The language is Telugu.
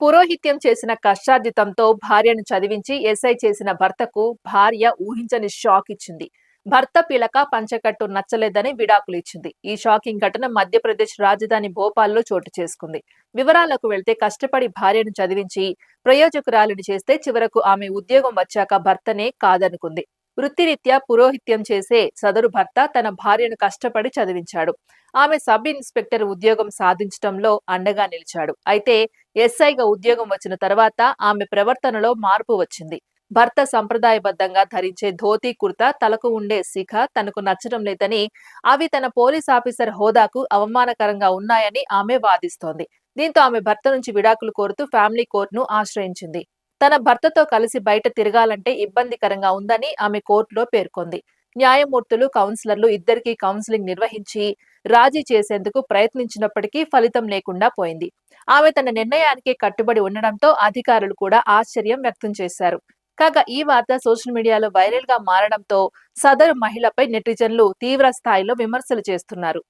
పురోహిత్యం చేసిన కష్టార్జితంతో భార్యను చదివించి ఎస్ఐ చేసిన భర్తకు భార్య ఊహించని షాక్ ఇచ్చింది. భర్త పిలక పంచకట్టు నచ్చలేదని విడాకులు ఇచ్చింది. ఈ షాకింగ్ ఘటన మధ్యప్రదేశ్ రాజధాని భోపాల్లో చోటు చేసుకుంది. వివరాలకు వెళ్తే కష్టపడి భార్యను చదివించి ప్రయోజకురాలిని చేస్తే చివరకు ఆమె ఉద్యోగం వచ్చాక భర్తనే కాదనుకుంది. వృత్తిరీత్యా పురోహిత్యం చేసే సదరు భర్త తన భార్యను కష్టపడి చదివించాడు. ఆమె సబ్ ఇన్స్పెక్టర్ ఉద్యోగం సాధించడంలో అండగా నిలిచాడు. అయితే ఎస్ఐగా ఉద్యోగం వచ్చిన తర్వాత ఆమె ప్రవర్తనలో మార్పు వచ్చింది. భర్త సంప్రదాయబద్ధంగా ధరించే ధోతీ కుర్తా తలకు ఉండే శిఖ తనకు నచ్చడం లేదని అవి తన పోలీస్ ఆఫీసర్ హోదాకు అవమానకరంగా ఉన్నాయని ఆమె వాదిస్తోంది. దీంతో ఆమె భర్త నుంచి విడాకులు కోరుతూ ఫ్యామిలీ కోర్టును ఆశ్రయించింది. తన భర్తతో కలిసి బయట తిరగాలంటే ఇబ్బందికరంగా ఉందని ఆమె కోర్టులో పేర్కొంది. న్యాయమూర్తులు కౌన్సిలర్లు ఇద్దరికీ కౌన్సిలింగ్ నిర్వహించి రాజీ చేసేందుకు ప్రయత్నించినప్పటికీ ఫలితం లేకుండా పోయింది. ఆమె తన నిర్ణయానికి కట్టుబడి ఉండడంతో అధికారులు కూడా ఆశ్చర్యం వ్యక్తం చేశారు. కాగా ఈ వార్త సోషల్ మీడియాలో వైరల్గా మారడంతో సదరు మహిళపై నెటిజన్లు తీవ్ర స్థాయిలో విమర్శలు చేస్తున్నారు.